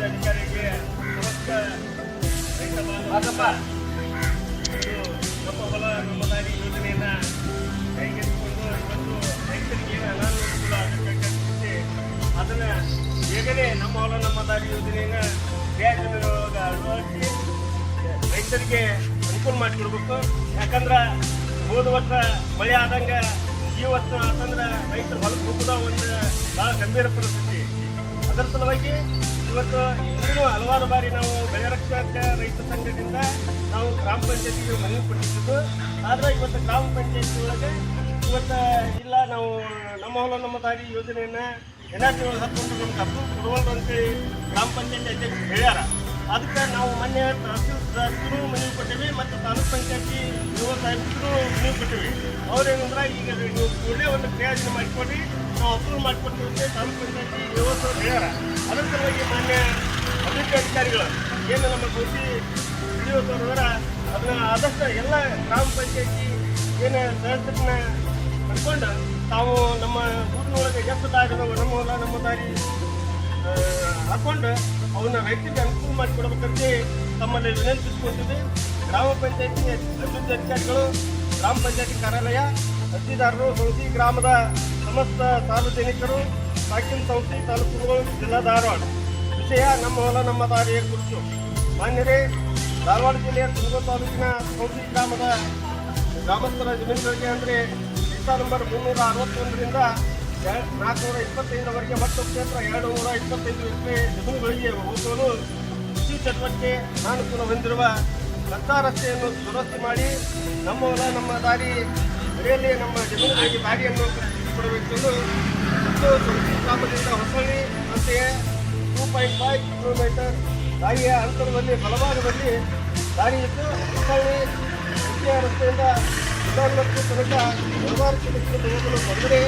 ಆಡಳಿತ ನಮಸ್ಕಾರ ಮಾದಪ್ಪ ನಮ್ಮ ಹೊಲ ನಮ್ಮ ದಾರಿ ಯೋಜನೆಯನ್ನು ಕೈಗೆತ್ತಿಕೊಂಡು ಇವತ್ತು ರೈತರಿಗೆ ಏನು ಅನಾನುಕೂಲ ಆಗಬೇಕಂತೆ ಅದನ್ನು ಬೇಗನೆ ನಮ್ಮ ಹೊಲ ನಮ್ಮ ದಾರಿ ಯೋಜನೆಯನ್ನು ರಿಯಾಯಿತಿ ಬೆಲೆಯೊಳಗೆ ಅಳವಡಿಸಿ ರೈತರಿಗೆ ಅನುಕೂಲ ಮಾಡಿಕೊಡ್ಬೇಕು. ಯಾಕಂದ್ರೆ ಹೋದ ವರ್ಷ ಮಳೆ ಆದಂಗೆ ಈ ವರ್ಷ ಅಂತಂದ್ರೆ ರೈತರು ಹೊಲಕ್ಕೆ ಕೂಡ ಒಂದು ಭಾಳ ಗಂಭೀರ ಪರಿಸ್ಥಿತಿ. ಅದರ ಸಲುವಾಗಿ ಇವತ್ತು ಇನ್ನೂ ಹಲವಾರು ಬಾರಿ ನಾವು ಬೆಳೆ ರಕ್ಷಕ ರೈತ ಸಂಘದಿಂದ ನಾವು ಗ್ರಾಮ ಪಂಚಾಯತಿಗೆ ಮನವಿ ಕೊಟ್ಟಿದ್ದು. ಆದ್ರೆ ಇವತ್ತು ಗ್ರಾಮ ಪಂಚಾಯತಿ ಒಳಗೆ ಇವತ್ತು ಇಲ್ಲ, ನಾವು ನಮ್ಮ ಹೊಲ, ನಮ್ಮ ದಾರಿ ಯೋಜನೆಯನ್ನ ಎನ್ಆರ್ಟಿ ಒಳಗೆ ಹಾಕೊಂಡು ನಮ್ಗೆ ಅಪ್ರೂವ್ ಕೊಡುವಂತ ಗ್ರಾಮ ಪಂಚಾಯತಿ ಅಧ್ಯಕ್ಷರು ಹೇಳ್ಯಾರ. ಅದಕ್ಕೆ ನಾವು ಮೊನ್ನೆ ತಹಸೀಲ್ದಾರ್ಗೂ ಮನವಿ ಕೊಟ್ಟಿವಿ ಮತ್ತು ತಾಲೂಕ್ ಪಂಚಾಯತಿ ಯುವ ಸಾಹೇಬ್ರಿಗೂ ಮನವಿ ಕೊಟ್ಟಿವಿ. ಅವ್ರೇನಂದ್ರೆ ಈಗ ನೀವು ಕೂಡಲೇ ಒಂದು ಪ್ರಯೋಜನ ಮಾಡಿಕೊಡಿ. ನಾವು ಅಪ್ರೂವ್ ಮಾಡಿಕೊಡ್ತೀವಿ ಅಂತ ತಾಲೂಕ್ ಪಂಚಾಯತಿ ಯುವ ಸಾಹೇಬ್ರು ಹೇಳ್ಯಾರ ಅದರ ಸಲುವಾಗಿ ಮಾನ್ಯ ಅಭಿವೃದ್ಧಿ ಅಧಿಕಾರಿಗಳು ಏನು ನಮ್ಮ ಕೃಷಿ ಸಚಿವರವರ ಅದನ್ನ ಆದಷ್ಟು ಎಲ್ಲ ಗ್ರಾಮ ಪಂಚಾಯತಿ ಏನು ಸದಸ್ಯರನ್ನ ಕರ್ಕೊಂಡು ತಾವು ನಮ್ಮ ಊರಿನೊಳಗೆ ಎಷ್ಟು ದಾರಿ ನಮ್ಮ ಹೊಲ, ನಮ್ಮ ದಾರಿ ಹಾಕೊಂಡು ಅವನ್ನ ರೈತರಿಗೆ ಅನುಕೂಲ ಮಾಡಿಕೊಡ್ಬೇಕಂತ ತಮ್ಮಲ್ಲಿ ವಿನಂತಿಸ್ಕೊಳ್ತೀವಿ. ಗ್ರಾಮ ಪಂಚಾಯತಿ ಅಭಿವೃದ್ಧಿ ಅಧಿಕಾರಿಗಳು, ಗ್ರಾಮ ಪಂಚಾಯತಿ ಕಾರ್ಯಾಲಯ, ಅರ್ಜಿದಾರರು ಸೌತಿ ಗ್ರಾಮದ ಸಮಸ್ತ ಸಾರ್ವಜನಿಕರು ಸಾಕಿನ ಸೌತಿ ತಾಲೂಕುಗಳು, ಜಿಲ್ಲಾ ಧಾರವಾಡ. ವಿಷಯ ನಮ್ಮ ಹೊಲ, ನಮ್ಮ ದಾರಿಯ ಕುರಿತು ಮಾನ್ಯರೇ, ಧಾರವಾಡ ಜಿಲ್ಲೆಯ ತುಮಕೂರು ತಾಲೂಕಿನ ಸೌತಿ ಗ್ರಾಮದ ಗ್ರಾಮಸ್ಥರ ಜಮೀನುಗಳಿಗೆ ಅಂದರೆ ದಿವಸ ನಂಬರ್ ಮುನ್ನೂರ ಅರವತ್ತೊಂದರಿಂದ ನಾಲ್ಕುನೂರ ಇಪ್ಪತ್ತೈದರವರೆಗೆ ಮತ್ತು ಕ್ಷೇತ್ರ ಎರಡು ನೂರ ಇಪ್ಪತ್ತೈದು ಎಕರೆ ಜಮೀನುಗಳಿಗೆ ಹೋಗಲು ಕೃಷಿ ಚಟುವಟಿಕೆ ಅನಾನುಕೂಲ ಹೊಂದಿರುವ ಸರ್ಕಾರ ರಸ್ತೆಯನ್ನು ದುರಸ್ತಿ ಮಾಡಿ ನಮ್ಮ ಹೊಲ, ನಮ್ಮ ದಾರಿ ಮನೆಯಲ್ಲಿ ನಮ್ಮ ಜಮೀನುಗಳಿಗೆ ದಾರಿಯನ್ನು ಕೊಡಬೇಕೆಂದು ಮತ್ತು ಗ್ರಾಮದಿಂದ ಹೊಸಳ್ಳಿ ಅಂತೆಯೇ ಟೂ ಪಾಯಿಂಟ್ ಫೈವ್ ಕಿಲೋಮೀಟರ್ ದಾರಿಯ ಅಂತರದಲ್ಲಿ ಬಲಭಾಗದಲ್ಲಿ ದಾರಿ ಇದ್ದು ಹೊಸಳ್ಳಿ ರಸ್ತೆಯಿಂದ ಉದಾಹರಣಕ್ಕೆ ತನಕ ಹಲವಾರು ಕಿಲೋಮೀಟರ್ ಹೋಗಲು ತೊಂದರೆ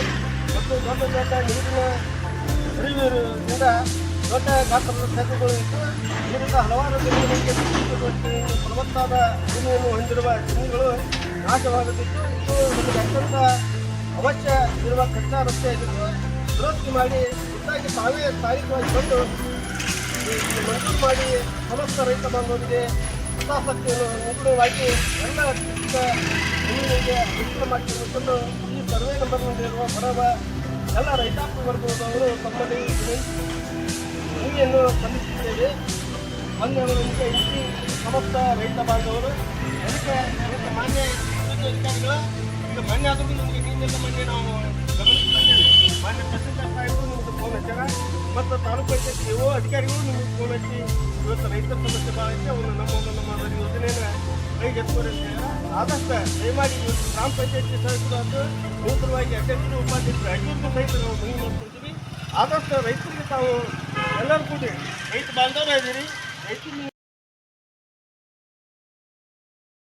ಮತ್ತು ದೊಡ್ಡ ದೊಡ್ಡ ನೀರಿನ ಹರಿವಿರುವುದರಿಂದ ದೊಡ್ಡ ಗಾತ್ರದ ಸೇತುಗಳು ಇತ್ತು ಇದರಿಂದ ಹಲವಾರು ಚಟುವಟಿಕೆಯನ್ನು ಫಲವತ್ತಾದ ಭೂಮಿಯನ್ನು ಹೊಂದಿರುವ ಜಮೀನುಗಳು ನಾಶವಾಗುತ್ತಿತ್ತು ಇದು ನಮಗೆ ಅತ್ಯಂತ ಅವಶ್ಯ ಇರುವ ಕಚ್ಚಾ ರಸ್ತೆಯಾಗಿದ್ದು ದುರಸ್ತಿ ಮಾಡಿ ಹೆಚ್ಚಾಗಿ ತಾವೇ ಸ್ಥಾನಿಕವಾಗಿ ಬಂದು ಮಂಜೂರು ಮಾಡಿ ಸಮಸ್ತ ರೈತ ಬಾಂಧವರಿಗೆ ಹಿತಾಸಕ್ತಿಯನ್ನು ನಿಗೂಢವಾಗಿ ಎಲ್ಲ ಜಮೀನಿಗೆ ಅನುಕೂಲ ಮಾಡಿಕೊಂಡು ಈ ಸರ್ವೆ ನಂಬರ್ನಲ್ಲಿರುವ ಬರವ ಎಲ್ಲ ರೈತಾಪಿ ವರ್ಗದವರು ತಮ್ಮಲ್ಲಿ ಮನವಿಯನ್ನು ಸಲ್ಲಿಸಿದ್ದೇವೆ ಏನು ಇಲ್ಲಿ ಸಮಸ್ತ ರೈತ ಬಾಂಧವರು ಅದಕ್ಕೆ ಅದಕ್ಕೆ ಮಾನ್ಯ ಅಧಿಕಾರಿಗಳ, ಈಗ ಮಾನ್ಯ ಆದರೂ ನಮಗೆ ನೀನೆಲ್ಲ ಮಾನ್ಯ ನಾವು ಗಮನಿಸಿ ಬಂದಿದ್ದೀವಿ ಮಾನ್ಯ ತಹಸೀಲ್ದಾರ್ ಸಾಹೇಬರು ನಿಮಗೆ ಫೋನ್ ಹಚ್ಚಾರ? ಮತ್ತು ತಾಲೂಕು ಪಂಚಾಯತ್ ಇವು ಅಧಿಕಾರಿಗಳು ನಿಮಗೆ ಫೋನ್ ಹಚ್ಚಿ, ಇವತ್ತು ರೈತರ ಸಮಸ್ಯೆ ಭಾಳ ಐತೆ ಅವನು ನಮ್ಮ ನಮ್ಮ ಅದರ ಯೋಜನೆಯನ್ನು ಕೈಗೆ ಹೇಳ್ಯಾರ. ಆದಷ್ಟು ದಯಮಾಡಿ ಇವತ್ತು ಗ್ರಾಮ ಪಂಚಾಯತಿ ಸದಸ್ಯರು ಅಂತ ನೂತನವಾಗಿ ಅಧ್ಯಕ್ಷರು ಉಪಾಧ್ಯಕ್ಷರು ಐದು ಸಹಿತ ನಾವು ಮನವಿ ಮಾಡ್ಕೊಂತೀವಿ ಆದಷ್ಟು ರೈತರಿಗೆ ತಾವು ಎಲ್ಲರೂ ಕೂಡಿ ರೈತ ಬಾಂಧವರ ಇದ್ದೀರಿ, ರೈತರಿಗೆ